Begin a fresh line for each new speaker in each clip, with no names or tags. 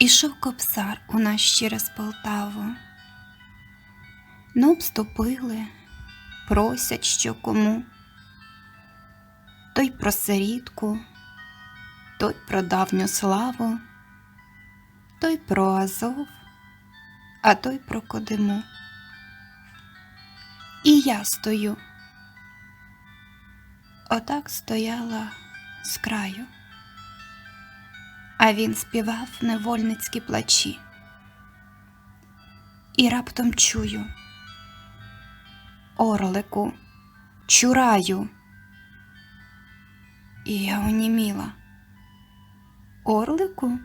Ішов кобзар у нас через Полтаву. Ну, обступили, просять що кому. Той про сирітку, той про давню славу, той про Азов, а той про Кодиму. І я стою. Отак стояла з краю а він співав невольницькі плачі. І раптом чую Орлику, чураю. І я оніміла. Орлику,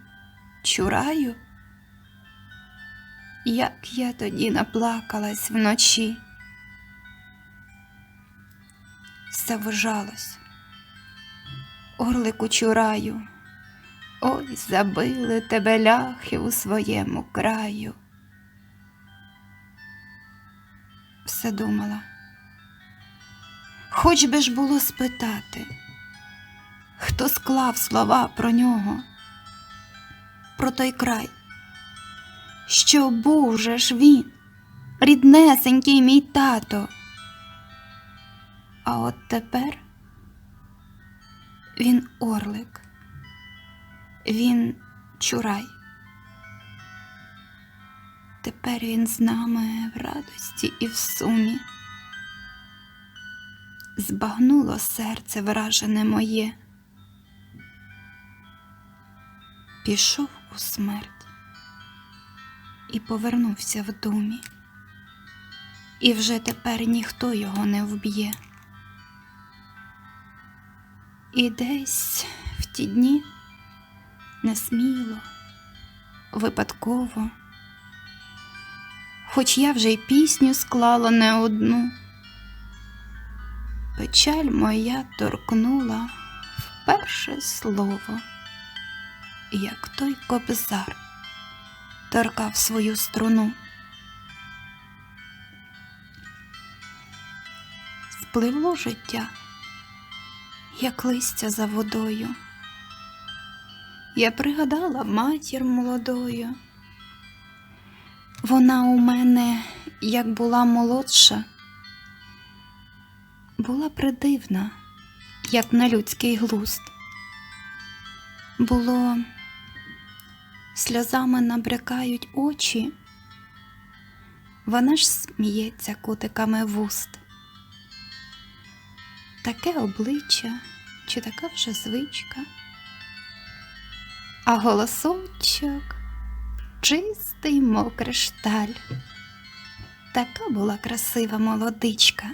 чураю. Як я тоді наплакалась вночі. Все вижалось. Орлику чураю. Ой, забили тебе ляхи у своєму краю. Все думала. Хоч би ж було спитати, хто склав слова про нього, про той край, що був же ж він, ріднесенький мій тато. А от тепер він орлик. Він чурай. Тепер він з нами в радості і в сумі. Збагнуло серце вражене моє. Пішов у смерть і повернувся в думі, і вже тепер ніхто його не вб'є. І десь в ті дні несміло, випадково, хоч я вже й пісню склала не одну. Печаль моя торкнула вперше слово, як той кобзар торкав свою струну. Спливло життя, як листя за водою. Я пригадала матір молодою. Вона у мене, як була молодша, була придивна, як на людський глузд. Було, сльозами набрякають очі, вона ж сміється кутиками вуст. Таке обличчя чи така вже звичка а голосочок чистий, мов кришталь. Така була красива молодичка.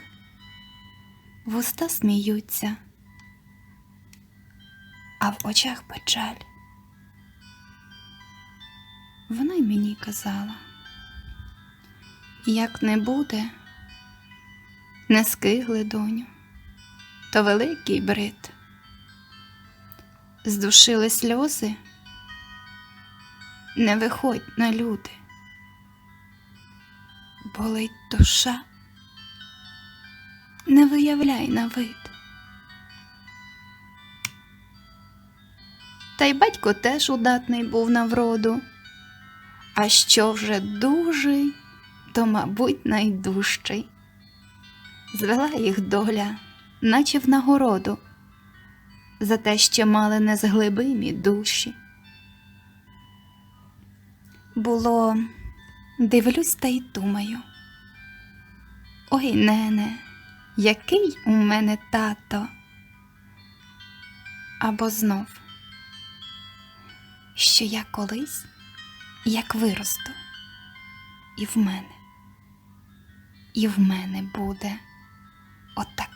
Вуста сміються, а в очах печаль. Вона й мені казала, як не буде, не скигли доню, то великий брид. Здушили сльози не виходь на люди. Болить душа, не виявляй на вид. Та й батько теж удатний був на вроду, а що вже дужий, то, мабуть, найдужчий. Звела їх доля, наче в нагороду, за те, що мали незглибимі душі. Було, дивлюсь та й думаю. Ой, нене, який у мене тато. Або знов, що я колись, як виросту, і в мене, і в мене буде отак.